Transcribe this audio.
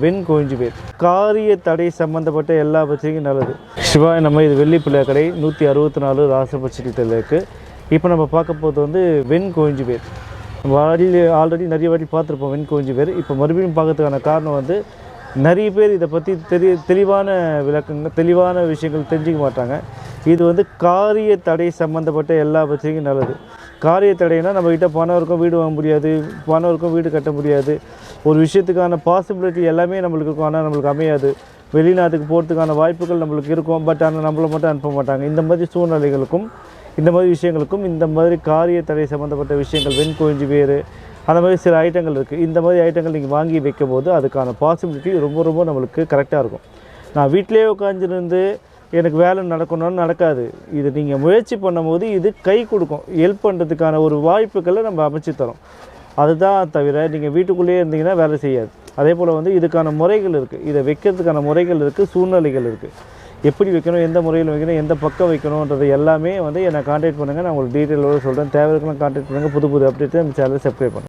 வெண் கோஞ்சி பேர் காரிய தடை சம்பந்தப்பட்ட எல்லா பிரச்சனையும் நல்லது. சிவாய் நம்ம இது வெள்ளி பிள்ளை கடை நூற்றி அறுபத்தி நாலு ராசபட்சத்தில் இருக்குது இப்போ நம்ம பார்க்க போகிறது வந்து வெண் கோஞ்சி பேர் வாடி ஆல்ரெடி நிறைய வாட்டி பார்த்துருப்போம் வெண் கோஞ்சி பேர் இப்போ மறுபடியும் பார்க்கறதுக்கான காரணம் வந்து நிறைய பேர் இதை பற்றி தெரிய தெளிவான விளக்கங்கள் தெளிவான விஷயங்கள் தெரிஞ்சுக்க மாட்டாங்க. இது வந்து காரிய தடை சம்மந்தப்பட்ட எல்லா பட்சையும் நல்லது. காரிய தடைனா நம்மக்கிட்ட பணம் இருக்கும் வீடு வாங்க முடியாது பணம் இருக்கும் வீடு கட்ட முடியாது. ஒரு விஷயத்துக்கான பாசிபிலிட்டி எல்லாமே நம்மளுக்கு இருக்கும். ஆனால் நம்மளுக்கு அமையாது. வெளிநாட்டுக்கு போகிறதுக்கான வாய்ப்புகள் நம்மளுக்கு இருக்கும். பட் ஆனால் நம்மளை மட்டும் அனுப்ப மாட்டாங்க. இந்த மாதிரி சூழ்நிலைகளுக்கும் இந்த மாதிரி விஷயங்களுக்கும் இந்த மாதிரி காரிய தடை சம்மந்தப்பட்ட விஷயங்கள் வெண்கோஞ்சி வேறு அந்த மாதிரி சில ஐட்டங்கள் இருக்குது இந்த மாதிரி ஐட்டங்கள் நீங்கள் வாங்கி வைக்கும் போது அதுக்கான பாசிபிலிட்டி ரொம்ப ரொம்ப நம்மளுக்கு கரெக்டாக இருக்கும். நான் வீட்டிலேயே உட்காந்துருந்து எனக்கு வேலை நடக்கணும்னு நடக்காது. இது நீங்கள் முயற்சி பண்ணும்போது இது கை கொடுக்கும். ஹெல்ப் பண்ணுறதுக்கான ஒரு வாய்ப்புகளை நம்ம அமைச்சு தரோம். அதுதான் தவிர நீங்கள் வீட்டுக்குள்ளேயே இருந்தீங்கன்னா வேலை செய்யாது. அதே போல் வந்து இதுக்கான முறைகள் இருக்குது இதை வைக்கிறதுக்கான முறைகள் இருக்குது சூழ்நிலைகள் இருக்குது எப்படி வைக்கணும் எந்த முறையில் வைக்கணும் எந்த பக்கம் வைக்கணுன்றது எல்லாமே வந்து என்னை காண்டாக்ட் பண்ணுங்கள் நான் உங்களுக்கு டீட்டெயிலோடு சொல்கிறேன் தேவை காண்டாக்ட் பண்ணுங்கள் புது புது அப்டேட்டு நம்ம சேனலை சப்ஸ்கிரைப் பண்ணுங்கள்